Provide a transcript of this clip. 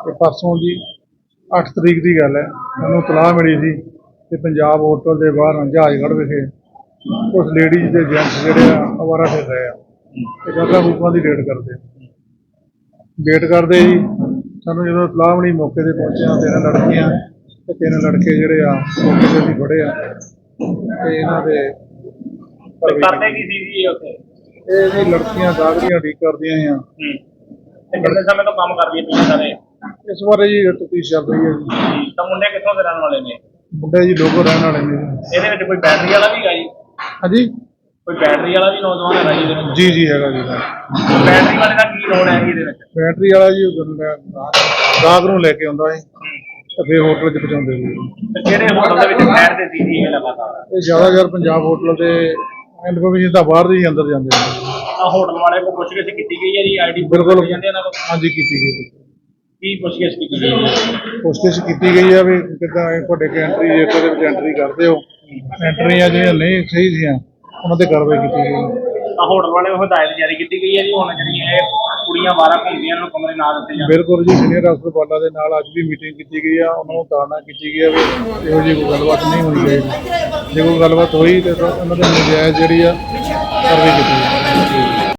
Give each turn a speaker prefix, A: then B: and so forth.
A: ਤੇ ਪਰਸੋਂ ਜੀ 8 ਤਰੀਕ ਦੀ ਗੱਲ ਹੈ ਮੈਨੂੰ ਤਲਾਹ ਮਿਲੀ ਸੀ ਕਿ ਪੰਜਾਬ ਹੋਟਲ ਦੇ ਬਾਹਰ ਜਹਾਜ਼ਗੜ੍ਹ ਵਿਖੇ ਕੁਝ ਲੇਡੀਜ਼ ਤੇ ਜੈਂਟਸ ਜਿਹੜੇ ਆ ਅਵਾਰਾ ਫਿਰ ਰਹੇ ਆ। ਤੇ ਜਗ੍ਹਾ ਰੂਪਾਂ ਦੀ ਰੇਡ ਕਰਦੇ ਵੇਟ ਕਰਦੇ ਜੀ ਸਾਨੂੰ ਜਦੋਂ ਤਲਾਹ ਮਿਲੀ ਮੌਕੇ ਤੇ ਪਹੁੰਚਿਆ ਤਿੰਨ ਲੜਕੀਆਂ ਤੇ ਤਿੰਨ ਲੜਕੇ ਜਿਹੜੇ ਆ ਮੌਕੇ ਤੇ ਅਸੀਂ ਫੜੇ ਆ। ਤੇ ਇਹਨਾਂ ਦੇ
B: ਤੇ ਕਰਦੇ ਕੀ ਸੀ ਜੀ ਉੱਥੇ?
A: ਇਹ ਜੀ ਲੜਕੀਆਂ ਦਾਗਰੀਆਂ ਠੀਕ ਕਰਦੀਆਂ ਆ।
B: ਹੂੰ। ਤੇ ਕਿੰਨੇ ਸਮੇਂ ਤੋਂ ਕੰਮ ਕਰਦੀਆਂ ਪਈਆਂ ਸਾਰੇ?
A: ਇਸ ਬਾਰੇ ਜੀ ਤਫਤੀਸ਼ ਚੱਲ ਰਹੀ ਹੈ ਜੀ।
B: ਤਾਂ ਮੁੰਡੇ ਕਿੱਥੋਂ ਦੇ ਰਹਿਣ ਵਾਲੇ ਨੇ?
A: ਮੁੰਡੇ ਜੀ ਲੋਕੋ ਰਹਿਣ ਵਾਲੇ ਨੇ ਜੀ।
B: ਇਹਦੇ ਵਿੱਚ ਕੋਈ ਬੈਟਰੀ ਵਾਲਾ ਵੀ ਹੈਗਾ ਜੀ?
A: ਹਾਂਜੀ?
B: ਕੋਈ ਬੈਟਰੀ ਵਾਲਾ ਵੀ ਨੌਜਵਾਨ ਹੈਗਾ ਜੀ ਇਹਦੇ ਵਿੱਚ?
A: ਜੀ ਜੀ ਹੈਗਾ ਜੀ
B: ਬੈਟਰੀ ਵਾਲੇ ਦਾ ਕੀ ਰੋਲ ਹੈ ਜੀ ਇਹਦੇ ਵਿੱਚ?
A: ਬੈਟਰੀ ਵਾਲਾ ਜੀ ਉਹ ਗੰਦਾ- ਗਾਹਕ ਨੂੰ ਲੈ ਕੇ ਆਉਂਦਾ ਹੈ ਤੇ ਫਿਰ ਹੋਟਲ 'ਚ ਪਹੁੰਚਾਉਂਦੇ ਜੀ
B: ਤੇ ਕਿਹੜੇ ਹੋਟਲ ਦੇ ਵਿੱਚ ਬੈਠਦੇ ਸੀ ਜੀ ਇਹ ਲਗਾਤਾਰ?
A: ਇਹ ਜ਼ਿਆਦਾਤਰ ਪੰਜਾਬ ਹੋਟਲ ਦੇ ਇਨਫੋਰਮੇਸ਼ਨ ਤਾਂ ਬਾਹਰ ਦੇ ਹੀ ਅੰਦਰ ਜਾਂਦੇ ਨੇ।
B: ਆ ਹੋਟਲ ਵਾਲੇ ਕੋ ਪੁੱਛ ਗਿੱਛ ਕੀਤੀ ਗਈ ਹੈ ਜੀ? ਆਈਡੀ
A: ਬਿਲਕੁਲ।
B: ਜਾਂਦੇ ਇਹਨਾਂ ਕੋਲ?
A: ਹਾਂਜੀ ਕੀਤੀ ਗਈ ਹੈ।
B: ਕੀ ਪੁੱਛ ਗਿੱਛ ਕੀਤੀ ਗਈ? ਹੈ
A: ਕੀਤੀ ਗਈ ਹੈ ਵੀ ਕਿੱਦਾਂ ਇਹ ਤੁਹਾਡੇ ਕੇ ਐਂਟਰੀ ਜੇ ਦੇ ਵਿੱਚ ਐਂਟਰੀ ਕਰਦੇ ਹੋ। ਐਂਟਰੀਆਂ ਜਿਹੜੀਆਂ ਨਹੀਂ ਸਹੀ ਸੀਆਂ ਉਹਨਾਂ ਤੇ ਕਾਰਵਾਈ ਕੀਤੀ ਗਈ।
B: ਆ ਹੋਟਲ ਵਾਲੇ ਨੂੰ ਹਦਾਇਤ ਜਾਰੀ ਕੀਤੀ ਗਈ ਹੈ ਜੀ ਹੁਣ ਜਿਹੜੀਆਂ ਇਹ ਕੁੜੀਆਂ ਬਾਹਰ ਘੁੰਮਦੀਆਂ ਨੂੰ ਕਮਰੇ ਨਾ ਦਿੱਤੇ ਜਾਣ।
A: ਬਿਲਕੁਲ ਜੀ ਸੀਨੀਅਰ ਅਫਸਰ ਬਾਲਾ ਦੇ ਨਾਲ ਅੱਜ ਵੀ ਮੀਟਿੰਗ ਕੀਤੀ ਗਈ ਆ ਉਹਨਾਂ ਨੂੰ ਤਾੜਨਾ ਕੀਤੀ ਗਈ ਆ ਵੀ ਇਹੋ ਜਿਹੀ ਕੋਈ ਗੱਲਬਾਤ ਨਹੀਂ ਹੋਣੀ ਚਾਹੀਦੀ। ਜੇ ਕੋਈ ਗੱਲਬਾਤ ਹੋਈ ਤੇ ਤਾਂ ਉਹਨਾਂ ਦੇ ਨਜਾਇਜ਼ ਜਿਹੜੀ ਆ ਕਾਰਵਾਈ ਕੀਤੀ ਜਾਵੇ